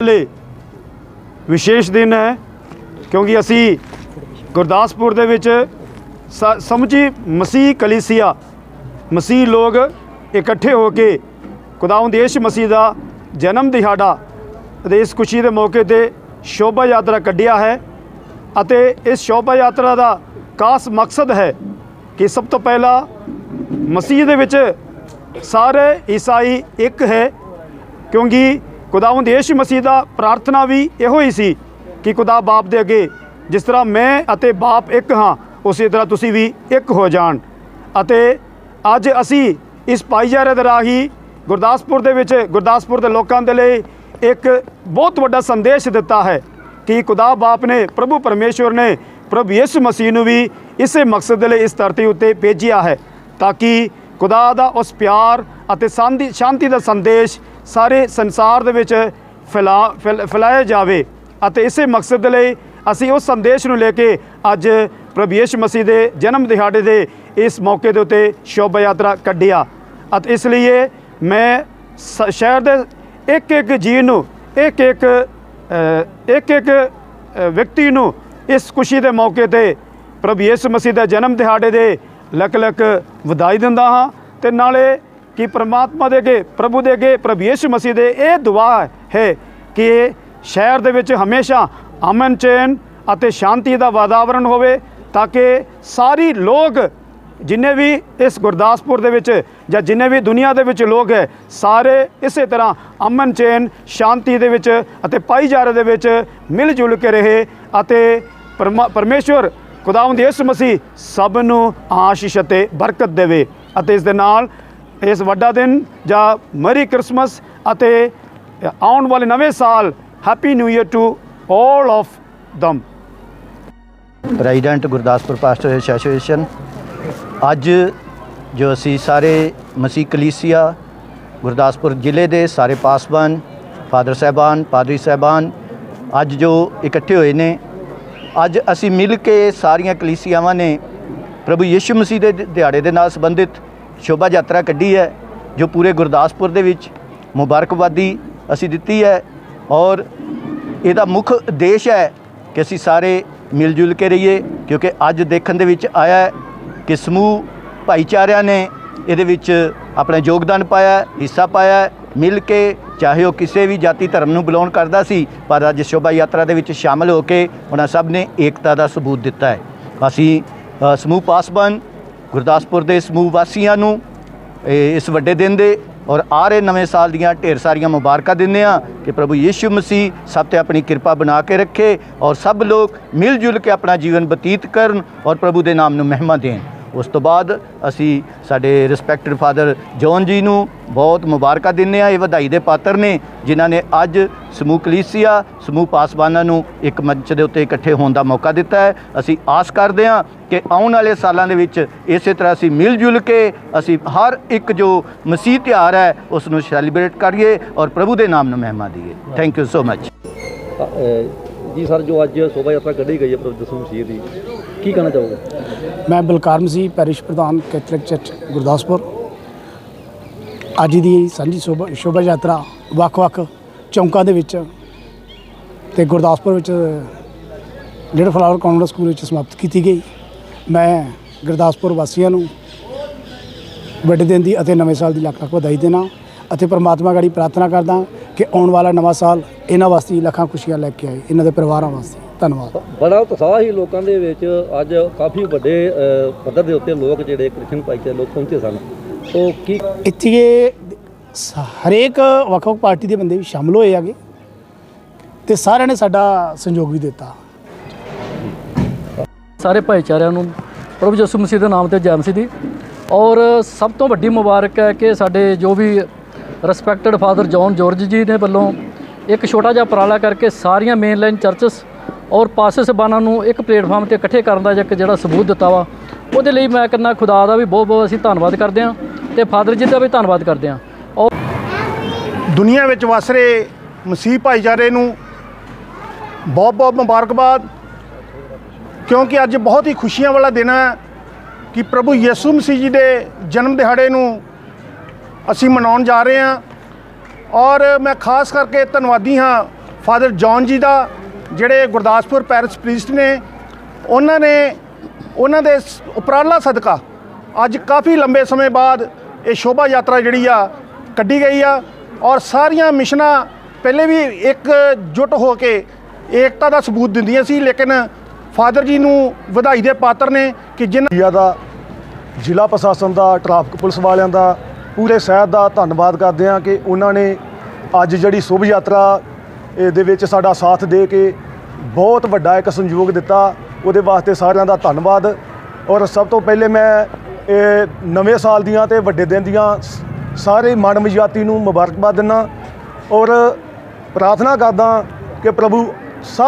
ਲਈ ਵਿਸ਼ੇਸ਼ ਦਿਨ ਹੈ, ਕਿਉਂਕਿ ਅਸੀਂ ਗੁਰਦਾਸਪੁਰ ਦੇ ਵਿੱਚ ਸ- ਸਮੁੱਚੀ ਮਸੀਹ ਕਲੀਸਿਆ, ਮਸੀਹ ਲੋਕ ਇਕੱਠੇ ਹੋ ਕੇ ਖੁਦਾਵੰਦ ਯਿਸੂ ਮਸੀਹ ਦਾ ਜਨਮ ਦਿਹਾੜਾ ਅਤੇ ਇਸ ਖੁਸ਼ੀ ਦੇ ਮੌਕੇ ਤੇ ਸ਼ੋਭਾ ਯਾਤਰਾ ਕੱਢਿਆ ਹੈ ਅਤੇ ਇਸ ਸ਼ੋਭਾ ਯਾਤਰਾ ਦਾ ਖਾਸ ਮਕਸਦ ਹੈ ਕਿ ਸਭ ਤੋਂ ਪਹਿਲਾਂ ਮਸੀਹ ਦੇ ਵਿੱਚ ਸਾਰੇ ਈਸਾਈ ਇੱਕ ਹੈ, ਕਿਉਂਕਿ ਖੁਦਾਵੰਦ ਯਿਸੂ ਮਸੀਹ ਦਾ ਪ੍ਰਾਰਥਨਾ ਵੀ ਇਹੋ ਹੀ ਸੀ ਕਿ ਖੁਦਾ ਬਾਪ ਦੇ ਅੱਗੇ ਜਿਸ ਤਰ੍ਹਾਂ ਮੈਂ ਅਤੇ ਬਾਪ ਇੱਕ ਹਾਂ, ਉਸੇ ਤਰ੍ਹਾਂ ਤੁਸੀਂ ਵੀ ਇੱਕ ਹੋ ਜਾਣ। ਅਤੇ ਅੱਜ ਅਸੀਂ ਇਸ ਭਾਈਚਾਰੇ ਦੇ ਰਾਹੀਂ ਗੁਰਦਾਸਪੁਰ ਦੇ ਵਿੱਚ, ਗੁਰਦਾਸਪੁਰ ਦੇ ਲੋਕਾਂ ਦੇ ਲਈ ਇੱਕ ਬਹੁਤ ਵੱਡਾ ਸੰਦੇਸ਼ ਦਿੱਤਾ ਹੈ ਕਿ ਖੁਦਾ ਬਾਪ ਨੇ, ਪ੍ਰਭੂ ਪਰਮੇਸ਼ਵਰ ਨੇ, ਪ੍ਰਭੂ ਯਿਸੂ ਮਸੀਹ ਨੂੰ ਵੀ ਇਸੇ ਮਕਸਦ ਦੇ ਲਈ ਇਸ ਧਰਤੀ ਉੱਤੇ ਭੇਜਿਆ ਹੈ ਤਾਂ ਕਿ ਖੁਦਾ ਦਾ ਉਸ ਪਿਆਰ ਅਤੇ ਸ਼ਾਂਤੀ ਸ਼ਾਂਤੀ ਦਾ ਸੰਦੇਸ਼ ਸਾਰੇ ਸੰਸਾਰ ਦੇ ਵਿੱਚ ਫੈਲਾ ਫੈਲ- ਫੈਲਾਇਆ ਜਾਵੇ ਅਤੇ ਇਸੇ ਮਕਸਦ ਦੇ ਲਈ ਅਸੀਂ ਉਸ ਸੰਦੇਸ਼ ਨੂੰ ਲੈ ਕੇ ਅੱਜ ਪ੍ਰਭੂ ਯਿਸੂ ਮਸੀਹ ਦੇ ਜਨਮ ਦਿਹਾੜੇ ਦੇ ਇਸ ਮੌਕੇ ਦੇ ਉੱਤੇ ਸ਼ੋਭਾ ਯਾਤਰਾ ਕੱਢਿਆ ਅਤੇ ਇਸ ਲਈ ਮੈਂ ਸ- ਸ਼ਹਿਰ ਦੇ ਇੱਕ ਇੱਕ ਜੀ ਨੂੰ ਇੱਕ ਇੱਕ ਇੱਕ ਇੱਕ ਵਿਅਕਤੀ ਨੂੰ ਇਸ ਖੁਸ਼ੀ ਦੇ ਮੌਕੇ ਤੇ ਪ੍ਰਭੂ ਯਿਸੂ ਮਸੀਹ ਦੇ ਜਨਮ ਦਿਹਾੜੇ ਦੇ ਲੱਖ ਲੱਖ ਵਧਾਈ ਦਿੰਦਾ ਹਾਂ ਤੇ ਨਾਲੇ ਕਿ ਪ੍ਰਮਾਤਮਾ ਦੇ ਅੱਗੇ, ਪ੍ਰਭੂ ਦੇ ਅੱਗੇ, ਪ੍ਰਭੂ ਯਿਸੂ ਮਸੀਹ ਦੇ ਇਹ ਦੁਆ ਹੈ ਕਿ ਸ਼ਹਿਰ ਦੇ ਵਿੱਚ ਹਮੇਸ਼ਾ ਅਮਨ, ਚੈਨ ਅਤੇ ਸ਼ਾਂਤੀ ਦਾ ਵਾਤਾਵਰਣ ਹੋਵੇ ਤਾਂ ਕਿ ਸਾਰੀ ਲੋਕ ਜਿੰਨੇ ਵੀ ਇਸ ਗੁਰਦਾਸਪੁਰ ਦੇ ਵਿੱਚ ਜਾਂ ਜਿੰਨੇ ਵੀ ਦੁਨੀਆ ਦੇ ਵਿੱਚ ਲੋਕ ਹੈ, ਸਾਰੇ ਇਸੇ ਤਰ੍ਹਾਂ ਅਮਨ, ਚੈਨ, ਸ਼ਾਂਤੀ ਦੇ ਵਿੱਚ ਅਤੇ ਭਾਈਚਾਰੇ ਦੇ ਵਿੱਚ ਮਿਲ ਜੁਲ ਕੇ ਰਹੇ ਅਤੇ ਪਰਮਾ- ਪਰਮੇਸ਼ਵਰ ਖੁਦਾਵੰਦ ਯਿਸੂ ਮਸੀਹ ਸਭ ਨੂੰ ਆਸ਼ੀਸ਼ ਅਤੇ ਬਰਕਤ ਦੇਵੇ ਅਤੇ ਇਸ ਦੇ ਨਾਲ ਇਸ ਵੱਡਾ ਦਿਨ ਜਾਂ ਮਰੀ ਕ੍ਰਿਸਮਸ ਅਤੇ ਆਉਣ ਵਾਲੇ ਨਵੇਂ ਸਾਲ happy new year to 올 of them president Gurdaspur pastor association ਅੱਜ ਜੋ ਅਸੀਂ ਸਾਰੇ ਮਸੀਹ ਕਲੀਸਿਆ ਗੁਰਦਾਸਪੁਰ ਜ਼ਿਲ੍ਹੇ ਦੇ ਸਾਰੇ ਪਾਸਬਾਨ ਫਾਦਰ ਸਾਹਿਬਾਨ ਪਾਦਰੀ ਸਾਹਿਬਾਨ ਅੱਜ ਜੋ ਇਕੱਠੇ ਹੋਏ ਨੇ, ਅੱਜ ਅਸੀਂ ਮਿਲ ਕੇ ਸਾਰੀਆਂ ਕਲੀਸਿਆਵਾਂ ਨੇ ਪ੍ਰਭੂ ਯਿਸੂ ਮਸੀਹ ਦੇ ਦਿਹਾੜੇ ਦੇ ਨਾਲ ਸੰਬੰਧਿਤ ਸ਼ੋਭਾ ਯਾਤਰਾ ਕੱਢੀ ਹੈ, ਜੋ ਪੂਰੇ ਗੁਰਦਾਸਪੁਰ ਦੇ ਵਿੱਚ ਮੁਬਾਰਕਬਾਦੀ ਅਸੀਂ ਦਿੱਤੀ ਹੈ ਔਰ ਇਹਦਾ ਮੁੱਖ ਉਦੇਸ਼ ਹੈ ਕਿ ਅਸੀਂ ਸਾਰੇ ਮਿਲ ਜੁਲ ਕੇ ਰਹੀਏ, ਕਿਉਂਕਿ ਅੱਜ ਦੇਖਣ ਦੇ ਵਿੱਚ ਆਇਆ ਕਿ ਸਮੂਹ ਭਾਈਚਾਰਿਆਂ ਨੇ ਇਹਦੇ ਵਿੱਚ ਆਪਣਾ ਯੋਗਦਾਨ ਪਾਇਆ, ਹਿੱਸਾ ਪਾਇਆ ਮਿਲ ਕੇ ਚਾਹੇ ਉਹ ਕਿਸੇ ਵੀ ਜਾਤੀ ਧਰਮ ਨੂੰ ਬਿਲੋਂਗ ਕਰਦਾ ਸੀ, ਪਰ ਅੱਜ ਸ਼ੋਭਾ ਯਾਤਰਾ ਦੇ ਵਿੱਚ ਸ਼ਾਮਲ ਹੋ ਕੇ ਉਹਨਾਂ ਸਭ ਨੇ ਏਕਤਾ ਦਾ ਸਬੂਤ ਦਿੱਤਾ ਹੈ। ਅਸੀਂ ਸਮੂਹ ਪਾਸਬਾਨ ਗੁਰਦਾਸਪੁਰ ਦੇ ਸਮੂਹ ਵਾਸੀਆਂ ਨੂੰ ਇਸ ਵੱਡੇ ਦਿਨ ਦੇ ਔਰ ਆ ਰਹੇ ਨਵੇਂ ਸਾਲ ਦੀਆਂ ਢੇਰ ਸਾਰੀਆਂ ਮੁਬਾਰਕਾਂ ਦਿੰਦੇ ਆ ਕਿ ਪ੍ਰਭੂ ਯੀਸ਼ੂ ਮਸੀਹ ਸਭ ਤੇ ਆਪਣੀ ਕਿਰਪਾ ਬਣਾ ਕੇ ਰੱਖੇ ਔਰ ਸਭ ਲੋਕ ਮਿਲ ਜੁਲ ਕੇ ਆਪਣਾ ਜੀਵਨ ਬਤੀਤ ਕਰਨ ਔਰ ਪ੍ਰਭੂ ਦੇ ਨਾਮ ਨੂੰ ਮਹਿਮਾ ਦੇਣ। ਉਸ ਤੋਂ ਬਾਅਦ ਅਸੀਂ ਸਾਡੇ ਰਿਸਪੈਕਟਡ ਫਾਦਰ ਜੌਨ ਜੀ ਨੂੰ ਬਹੁਤ ਮੁਬਾਰਕਾਂ ਦਿੰਦੇ ਆ ਇਹ ਵਧਾਈ ਦੇ ਪਾਤਰ ਨੇ, ਜਿਨ੍ਹਾਂ ਨੇ ਅੱਜ ਸਮੂਹ ਕਲੀਸੀਆ, ਸਮੂਹ ਪਾਸਵਾਨਾਂ ਨੂੰ ਇੱਕ ਮੰਚ ਦੇ ਉੱਤੇ ਇਕੱਠੇ ਹੋਣ ਦਾ ਮੌਕਾ ਦਿੱਤਾ ਹੈ। ਅਸੀਂ ਆਸ ਕਰਦੇ ਹਾਂ ਕਿ ਆਉਣ ਵਾਲੇ ਸਾਲਾਂ ਦੇ ਵਿੱਚ ਇਸੇ ਤਰ੍ਹਾਂ ਅਸੀਂ ਮਿਲ ਜੁਲ ਕੇ ਅਸੀਂ ਹਰ ਇੱਕ ਜੋ ਮਸੀਹ ਤਿਉਹਾਰ ਹੈ, ਉਸ ਨੂੰ ਸੈਲੀਬ੍ਰੇਟ ਕਰੀਏ ਔਰ ਪ੍ਰਭੂ ਦੇ ਨਾਮ ਨੂੰ ਮਹਿਮਾ ਦਈਏ। Thank you so much ji sir, ਜੋ ਅੱਜ ਸ਼ੋਭਾ ਯਾਤਰਾ ਕੱਢੀ ਗਈ ਹੈ ਪ੍ਰਭੂ ਦਸੂਮ ਮਸੀਹ ਦੀ ਕੀ ਕਹਿਣਾ ਚਾਹੋਗੇ? ਮੈਂ ਬਲਕਾਰ ਮਸੀਹ ਪੈਰਿਸ਼ ਪ੍ਰਧਾਨ ਕੈਥਲਿਕ ਚਰਚ ਗੁਰਦਾਸਪੁਰ। ਅੱਜ ਦੀ ਸਾਂਝੀ ਸ਼ੋਭਾ ਸ਼ੋਭਾ ਯਾਤਰਾ ਵੱਖ-ਵੱਖ ਚੌਂਕਾਂ ਦੇ ਵਿੱਚ ਤੇ ਗੁਰਦਾਸਪੁਰ ਵਿੱਚ ਲਿਟਲ ਫਲਾਵਰ ਕਾਨਵੈਂਟ ਸਕੂਲ ਵਿੱਚ ਸਮਾਪਤ ਕੀਤੀ ਗਈ। ਮੈਂ ਗੁਰਦਾਸਪੁਰ ਵਾਸੀਆਂ ਨੂੰ ਵੱਡੇ ਦਿਨ ਦੀ ਅਤੇ ਨਵੇਂ ਸਾਲ ਦੀ ਲੱਖ ਲੱਖ ਵਧਾਈ ਦੇਣਾ ਅਤੇ ਪ੍ਰਮਾਤਮਾ ਗਾੜੀ ਪ੍ਰਾਰਥਨਾ ਕਰਦਾ ਕਿ ਆਉਣ ਵਾਲਾ ਨਵਾਂ ਸਾਲ ਇਹਨਾਂ ਵਾਸਤੇ ਲੱਖਾਂ ਖੁਸ਼ੀਆਂ ਲੈ ਕੇ ਆਏ, ਇਹਨਾਂ ਦੇ ਪਰਿਵਾਰਾਂ ਵਾਸਤੇ। ਧੰਨਵਾਦ। ਬੜਾ ਉਤਸ਼ਾਹ ਹੀ ਲੋਕਾਂ ਦੇ ਵਿੱਚ। ਅੱਜ ਕਾਫੀ ਵੱਡੇ ਪੱਧਰ ਦੇ ਉੱਤੇ ਲੋਕ ਜਿਹੜੇ ਕ੍ਰਿਸਚਨ ਭਾਈਚਾਰੇ ਲੋਕ ਪਹੁੰਚੇ ਸਨ। ਸੋ ਕੀ ਇੱਥੇ ਹਰੇਕ ਵੱਖ-ਵੱਖ ਪਾਰਟੀ ਦੇ ਬੰਦੇ ਵੀ ਸ਼ਾਮਲ ਹੋਏ ਹੈਗੇ ਤੇ ਸਾਰਿਆਂ ਨੇ ਸਾਡਾ ਸਹਿਯੋਗ ਵੀ ਦਿੱਤਾ। ਸਾਰੇ ਭਾਈਚਾਰਿਆਂ ਨੂੰ ਪ੍ਰਭੂ ਯਿਸੂ ਮਸੀਹ ਦੇ ਨਾਮ ਤੇ ਜੈ ਮਸੀਹ ਦੀ। ਔਰ ਸਭ ਤੋਂ ਵੱਡੀ ਮੁਬਾਰਕ ਹੈ ਕਿ ਸਾਡੇ ਜੋ ਵੀ respected father John George ji ਦੇ ਵੱਲੋਂ ਇੱਕ ਛੋਟਾ ਜਿਹਾ ਉਪਰਾਲਾ ਕਰਕੇ ਸਾਰੀਆਂ ਮੇਨ ਲਾਈਨ ਚਰਚਸ ਔਰ ਪਾਸੇ ਸਬਾਨਾਂ ਨੂੰ ਇੱਕ ਪਲੇਟਫਾਰਮ ਤੇ ਇਕੱਠੇ ਕਰਨ ਦਾ ਇੱਕ ਜਿਹੜਾ ਸਬੂਤ ਦਿੱਤਾ ਵਾ, ਉਹਦੇ ਲਈ ਮੈਂ ਕਹਿੰਦਾ ਖੁਦਾ ਦਾ ਵੀ ਬਹੁਤ ਬਹੁਤ ਅਸੀਂ ਧੰਨਵਾਦ ਕਰਦੇ ਹਾਂ ਤੇ ਫਾਦਰ ਜੀ ਦਾ ਵੀ ਧੰਨਵਾਦ ਕਰਦੇ ਹਾਂ। ਔਰ ਦੁਨੀਆ ਵਿੱਚ ਵਸ ਰਹੇ ਮਸੀਹ ਭਾਈਚਾਰੇ ਨੂੰ ਬਹੁਤ ਬਹੁਤ ਮੁਬਾਰਕਬਾਦ, ਕਿਉਂਕਿ ਅੱਜ ਬਹੁਤ ਹੀ ਖੁਸ਼ੀਆਂ ਵਾਲਾ ਦਿਨ ਹੈ ਕਿ ਪ੍ਰਭੂ ਯਿਸੂ ਮਸੀਹ ਜੀ ਦੇ ਜਨਮ ਦਿਹਾੜੇ ਨੂੰ ਅਸੀਂ ਮਨਾਉਣ ਜਾ ਰਹੇ ਹਾਂ। ਔਰ ਮੈਂ ਖਾਸ ਕਰਕੇ ਧੰਨਵਾਦੀ ਹਾਂ ਫਾਦਰ ਜੌਨ ਜੀ ਦਾ ਜਿਹੜੇ ਗੁਰਦਾਸਪੁਰ ਪੈਰਿਸ ਪ੍ਰੀਸਟ ਨੇ, ਉਹਨਾਂ ਨੇ ਉਹਨਾਂ ਦੇ ਉਪਰਾਲਾ ਸਦਕਾ ਅੱਜ ਕਾਫੀ ਲੰਬੇ ਸਮੇਂ ਬਾਅਦ ਇਹ ਸ਼ੋਭਾ ਯਾਤਰਾ ਜਿਹੜੀ ਆ ਕੱਢੀ ਗਈ ਆ ਔਰ ਸਾਰੀਆਂ ਮਿਸ਼ਨਾਂ ਪਹਿਲੇ ਵੀ ਇੱਕ ਜੁਟ ਹੋ ਕੇ ਏਕਤਾ ਦਾ ਸਬੂਤ ਦਿੰਦੀਆਂ ਸੀ, ਲੇਕਿਨ ਫਾਦਰ ਜੀ ਨੂੰ ਵਧਾਈ ਦੇ ਪਾਤਰ ਨੇ ਕਿ ਜਿਨ੍ਹਾਂ ਦਾ, ਜ਼ਿਲ੍ਹਾ ਪ੍ਰਸ਼ਾਸਨ ਦਾ, ਟ੍ਰੈਫਿਕ ਪੁਲਿਸ ਵਾਲਿਆਂ ਦਾ ਪੂਰੇ ਸ਼ਹਿਰ ਦਾ ਧੰਨਵਾਦ ਕਰਦੇ ਹਾਂ ਕਿ ਉਹਨਾਂ ਨੇ ਅੱਜ ਜਿਹੜੀ ਸ਼ੁਭ ਯਾਤਰਾ ਇਹਦੇ ਵਿੱਚ ਸਾਡਾ ਸਾਥ ਦੇ ਕੇ ਬਹੁਤ ਵੱਡਾ ਇੱਕ ਸੰਯੋਗ ਦਿੱਤਾ। ਉਹਦੇ ਵਾਸਤੇ ਸਾਰਿਆਂ ਦਾ ਧੰਨਵਾਦ। ਔਰ ਸਭ ਤੋਂ ਪਹਿਲੇ ਮੈਂ ਇਹ ਨਵੇਂ ਸਾਲ ਦੀਆਂ ਤੇ ਵੱਡੇ ਦਿਨ ਦੀਆਂ ਸਾਰੇ ਮਾਨਵ ਜਾਤੀ ਨੂੰ ਮੁਬਾਰਕਬਾਦ ਦਿੰਦਾ। ਔਰ ਪ੍ਰਾਰਥਨਾ ਕਰਦਾ ਕਿ ਪ੍ਰਭੂ ਸਾ